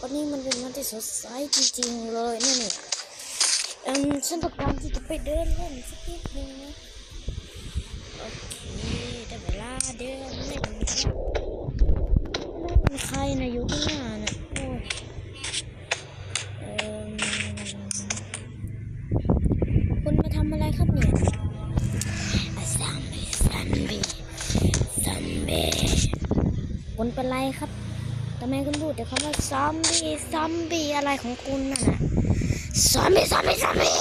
วันนี้มันเป็นวันที่สดใสจริงๆเลยนี่เนี่ยเอืมฉันต้องการที่จะไปเดินเล่นสักนิดนึงนะโอเคได้เวลาเดินเล่นแล้นใครนะอยู่ข้างหน้าน่ะโอ้ยเอ่มคุณมาทำอะไรครับเนี่ยซัมบี้ซัมบี้ซัมบี้คุณเป็นไรครับ ทำไมคุณพูดแต่คำว่าซอมบี้ซอมบี้อะไรของคุณน่ะนะซอมบี้ซอมบี้ซอมบี้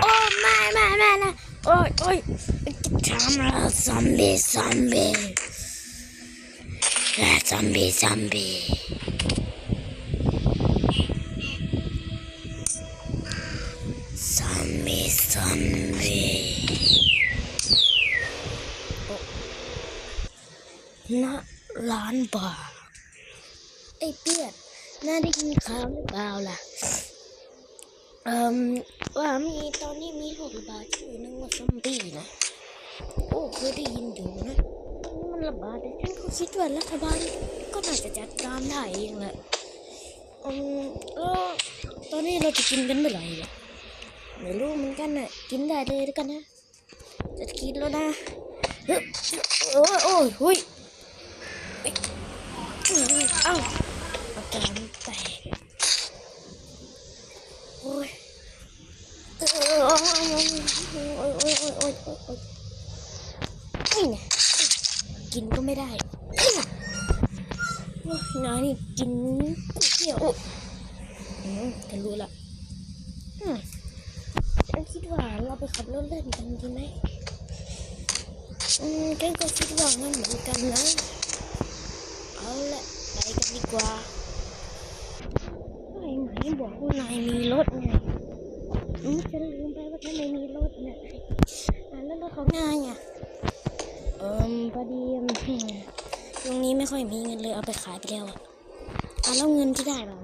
โอ้ไม่ไม่ไม่นะโอ้ยโอ้ยทำแล้วซอมบี้ซอมบี้และซอมบี้ซอมบี้ซอมบี้ซอมบี้ณร้านบาร์ อ้เปียดน่าได้ยินข่าวหรือเปล่าล่ะเอ่มว่ามีตอนนี้มีโรคระบาดชื่อนึงว่าซอมบี้นะโอ้เคยได้ยินอยู่นะมันระบาดแต่ฉันก็คิดว่ารัฐบาลก็น่าจะจัดการได้เองแหละอืมแล้วตอนนี้เราจะกินกันเมื่อไหร่ล่ะไม่รู้เหมือนกันน่ะกินได้เลยแล้วกันนะจะกินแล้วนะเฮ้ยโอ้ยโอ้ยหุยเอ้า อาการแตกโอ้ยเออโอ้ยโอ้ยโอ้ยโอ้ยโอ้ยโอ้ยโอ้ยนี่ไงกินก็ไม่ได้นี่ไงโอ้ยนานี่กินก๋วยเตี๋ยวโอ้อืมฉันรู้ละฉันคิดว่าเราไปขับรถเล่นกันดีไหมอืมฉันก็คิดว่างั้นเหมือนกันนะ เอาละไปกันดีกว่า บอกว่านายมีรถไงอืมฉันลืมไปว่าฉันไม่มีรถนี่ยอ่าแล้วรถของนายอะเอิมพอดีตรงนี้ไม่ค่อยมีเงินเลยเอาไปขายไปแล้วอะอ่าแล้วเงินที่ได้มา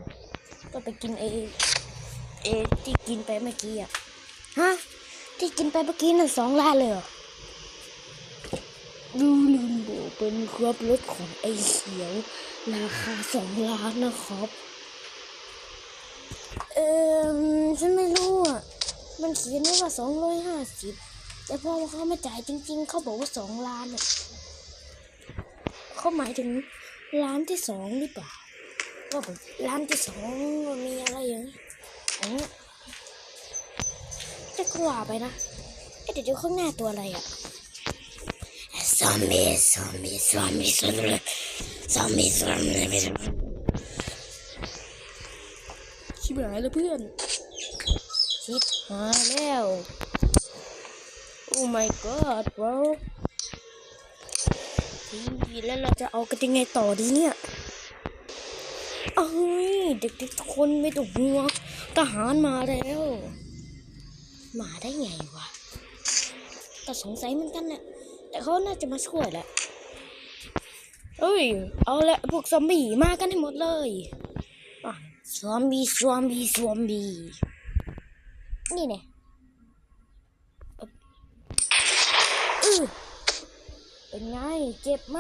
ก็ไปกินเอเอที่กินไปเมื่อกี้อะฮะที่กินไปเมื่อกี้น่ะสองล้านเลยเหรอดูลืมบอกเป็นครับรถของไอ้เขียว ราคาสองล้านนะครับ เออฉันไม่รู้อะ มันเขียนไว้ว่าสองร้อยห้าสิบแต่พอเขามาจ่ายจริง ๆ เขาบอกว่าสองล้านอะเขาหมายถึงร้านที่สองหรือเปล่าว่าแบบร้านที่สองมันมีอะไรอย่างนี้อ๋อจะกว่าไปนะเอ๊ะเดี๋ยวดูข้างหน้าตัวอะไรอะซอมบี้ซอมบี้ซอมบี้ซอมบี้ซอมบี้ซอมบี้ ชิบหายแล้วเพื่อน ชิบหายแล้ว โอ้ my god bro ทีแล้วเราจะเอากันยังไงต่อดีเนี่ยเอ้ยเด็กๆทุกคนไม่ต้องห่วงทหารมาแล้ว มาได้ไงวะก็สงสัยเหมือนกันแหละแต่เขาน่าจะมาช่วยแหละเอ้ย เอาละพวกซอมบี้มากันให้หมดเลย ซอมบี้ซอมบี้ซอมบี้นี่เนี่ยเออเป็นไงเจ็บไหม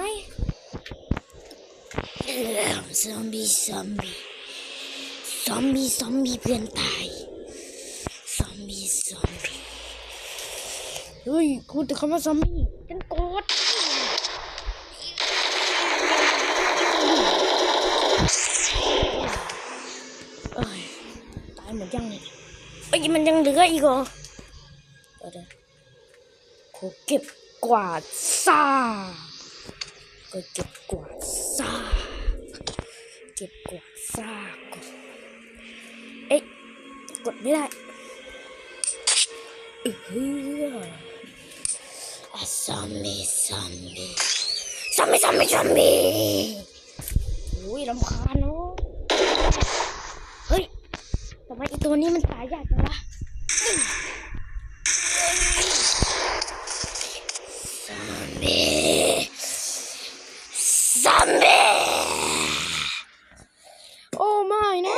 ซอมบี้ซอมบี้ซอมบี้ซอมบี้เพื่อนตายซอมบี้ซอมบี้เฮ้ยพูดถึงคำว่าซอมบี้ฉันโกรธ เอ้ยมันยังเหลืออีกเหรอเดี๋ยวเดี๋ยวขอเก็บกวาดซ่าก็เก็บกวาดซ่าเก็บกวาดซ่าก่อนเอ๊ะกดไม่ได้เออ A zombie zombie zombie zombie zombie อุ้ยลำคาญเนาะ ทำไมไอตัวนี้มันตายยากจังวะซอมบี้ซอมบี้โอ้ไม่นะ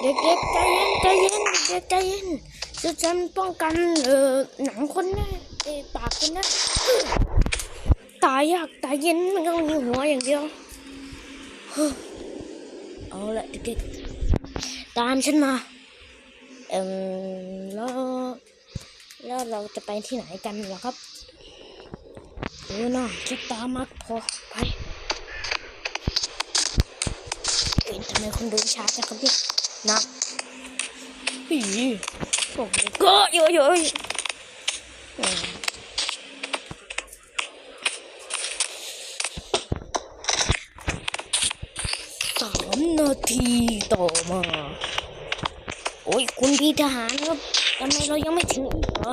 เด็กๆใจเย็นใจเย็นเด็กใจเย็นจะฉันป้องกันเอ่อหนังคนนะเอปากคนนะอื้อตายยากตายเย็นมันก็มีหัวอย่างเดียว เอาละเด็กๆตามฉันมาเอ่มแล้วแล้วเราจะไปที่ไหนกันเหรอครับเออน่ะคิดตามมากพอไปเอ็นทำไมคนเดินช้าจังครับเนี่นะอีโอ้โหก็เยอะๆอืมสาม นาทีต่อมา โอ้ยคุณพี่ทหารครับทำไมเรายังไม่ถึงอีกเหรอ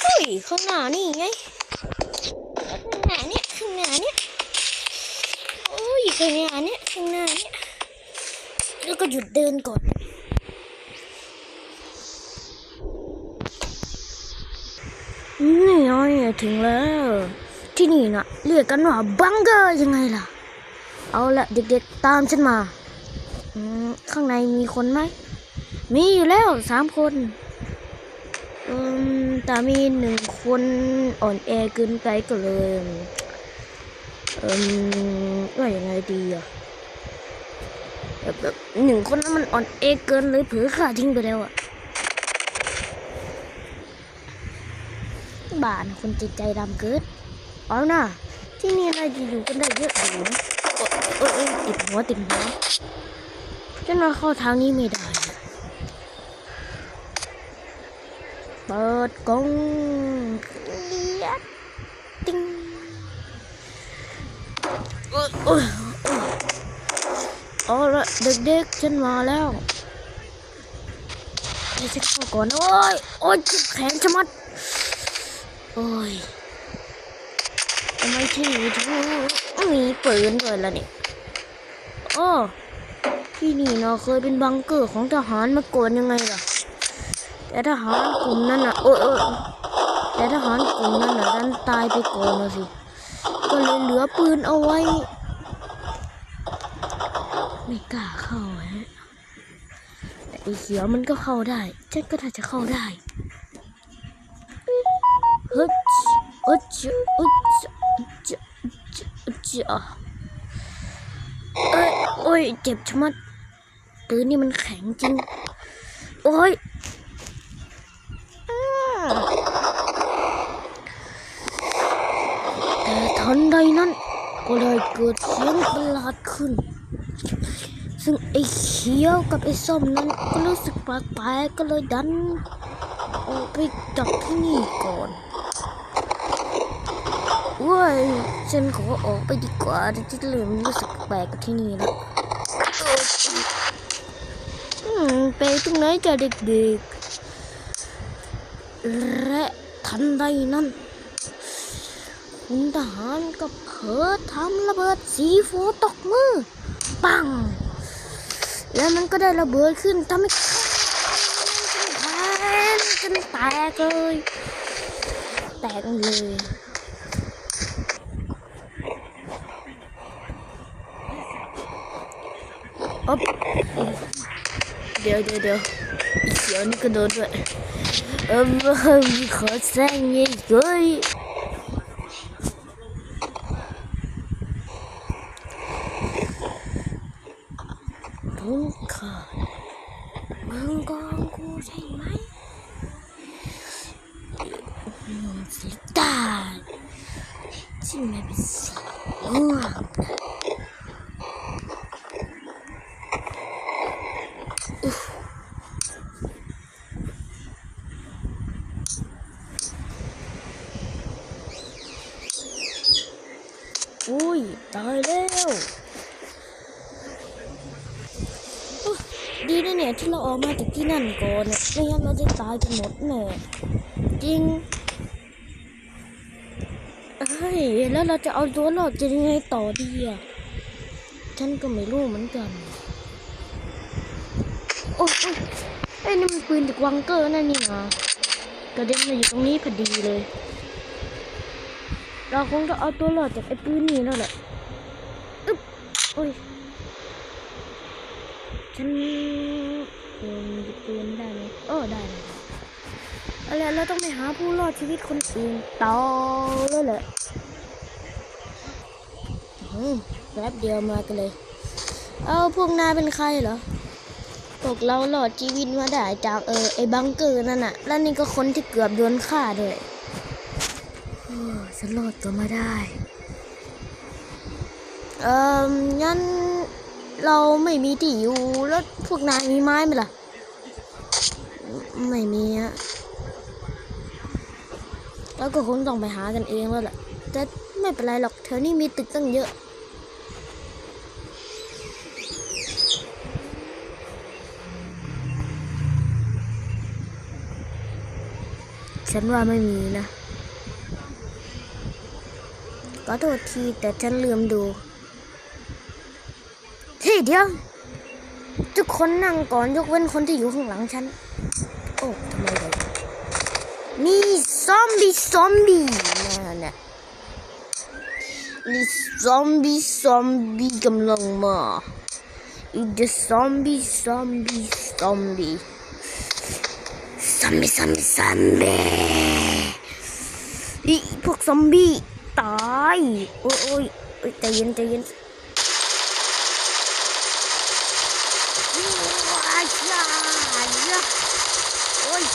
เฮ้ย ข้างหน้านี่ไง ข้างหน้าเนี่ยข้างหน้าเนี่ยโอ้ยข้างหน้าเนี่ยข้างหน้าเนี่ยแล้วก็หยุดเดินก่อนนี่ไงถึงแล้ว ที่นี่นะเรียกกันว่าบังเกอร์ยังไงล่ะ เอาละเด็กๆตามฉันมา ข้างในมีคนไหม มีอยู่แล้วสามคนอืมแต่มีหนึ่งคนอ่อนแอเกินไปก็เลยอืมว่ายังไงดีอะแบบแบบหนึ่งคนนั้นมันอ่อนแอเกินเลยเผลอขาทิ้งไปแล้วอะบ้านคนจิตใจดำเกินเอาหน่ะที่นี่น่าจะอยู่กันได้เยอะอยู่ โอยโอยติดหัวติดหัวฉันว่าเข้าทางนี้ไม่ได้ เปิดกล้องเลียติ้งเอ้ยเอ้ยเอ้ยเอาละเด็กๆฉันมาแล้วให้ฉันเข้าก่อนนะโอ้ยโอ้ยเจ็บแขนชะมัดโอ้ย ไมที่นี่ถึงมีปืนด้วยล่ะเนี่ยอ้อที่นี่เนาะเคยเป็นบังเกอร์ของทหารมาก่อนยังไงล่ะ แต่ทหารกลุ่มนั้นน่ะโอ้ยโอ้ยแต่ทหารกลุ่มนั้นน่ะดันตายไปก่อนนะสิ ก็เลยเหลือปืนเอาไว้ ไม่กล้าเข้าฮะแต่ไอ้เขียวมันก็เข้าได้ฉันก็น่าจะเข้าได้ฮ้ยเฮ้ยเฮ้ยเจ้าเจ้าเอ้ยโอ้ยเจ็บชะมัดปืนนี่มันแข็งจริง โอ้ยแต่ทันใดนั้นก็เลยเกิดเสียงประหลาดขึ้น ซึ่งไอ้เขียวกับไอ้ส้มนั้นก็รู้สึกแปลกๆก็เลยดันออกไปจากที่นี่ก่อน เว้ยฉันขอออกไปดีกว่าที่จะเริ่มรู้สึกแปลกกับที่นี่แล้วอืมไปตรงไหนจะเด็กๆและทันใดนั้นคุณทหารก็เผลอทำระเบิดสีโฟตกมือ ปัง แล้วมันก็ได้ระเบิดขึ้นทำให้แขนจนแตกเลย แตกเลย อ๊บเดี๋ยวเดี๋ยวเดี๋ยวอีเขียวนี่ก็โดนด้วยเออมีขอแซงเงี้ยเฮ้ยทุกขาดมึงกองกูใช่ไหมอืมสีตาที่ไม่เป็นสีม่วงอุ๊ยอุ้ย ตายแล้ว ดีนะเนี่ยที่เราออกมาจากที่นั่นก่อนไม่งั้นเราจะตายกันหมดแน่จริงเฮ้ยแล้วเราจะเอาตัวรอดจะยังไงต่อดีอะฉันก็ไม่รู้เหมือนกัน โอ้ยเอ้นี่มันปืนจากวังเกอร์นั่นนี่นะกระเด็นมาอยู่ตรงนี้พอดีเลย เราคงจะเอาตัวรอดจากไอ้ปืนนี่แล้วแหละอึ๊บโอ้ย ฉันเออหยิบปืนได้ไหมเออได้เลยอะไรเราต้องไปหาผู้รอดชีวิตคนอื่นต่อแล้วแหละโอ้อืมแป๊บเดียวมากันเลย เอาพวกนายเป็นใครเหรอพวกเราหลอดชีวิตมาได้จากเออไอ้บังเกอร์นั่นน่ะ แล้วนี่ก็คนที่เกือบโดนฆ่าด้วยฉันรอดตัวมาได้ เอ่องั้น เราไม่มีที่อยู่แล้วพวกนายมีไม้ไหมล่ะ ไม่มีอะแล้วก็คงต้องไปหากันเองแล้วแหละแต่ไม่เป็นไรหรอกแถวนี้มีตึกตั้งเยอะ ฉันว่าไม่มีนะ ก็โทษทีแต่ฉันลืมดู เดี๋ยว ทุกคนนั่งก่อนยกเว้นคนที่อยู่ข้างหลังฉัน โอ้ทำไมเลยนี่ซอมบี้ซอมบี้นั่นน่ะนี่ซอมบี้ซอมบี้กำลังมาอีเดซอมบี้ซอมบี้ซอมบี้ซอมบี้ซอมบี้ซอมบี้อีพวกซอมบี้ตาย โอ้ยโอ้ยโอ้ยใจเย็นใจเย็น ว้ายยายะ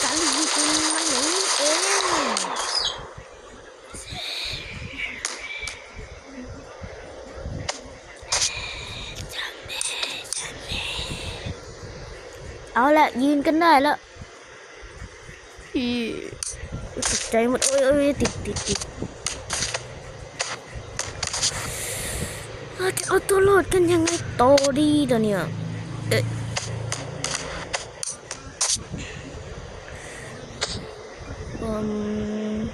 โอ้ยการยิงปืนมันอย่างนี้เองเอาละยืน ยังไงเนี่ย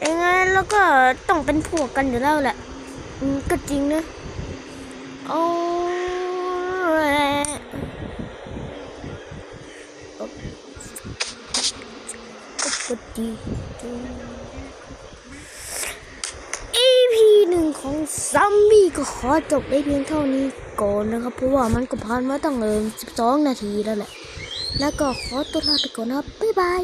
เอ๊ะอืมยังไงแล้วก็ต้องเป็นพวกกันอยู่แล้วแหละก็จริงนะเอาละโอ๊ะก็ดีจัง EP หนึ่งของซัมบี้ก็ขอจบได้เพียงเท่านี้ก่อนนะครับ เพราะว่ามันก็ผ่านมาตั้งเอิม12 นาทีแล้วแหละ แล้วก็ขอตัวลาไปก่อนนะบ๊ายบาย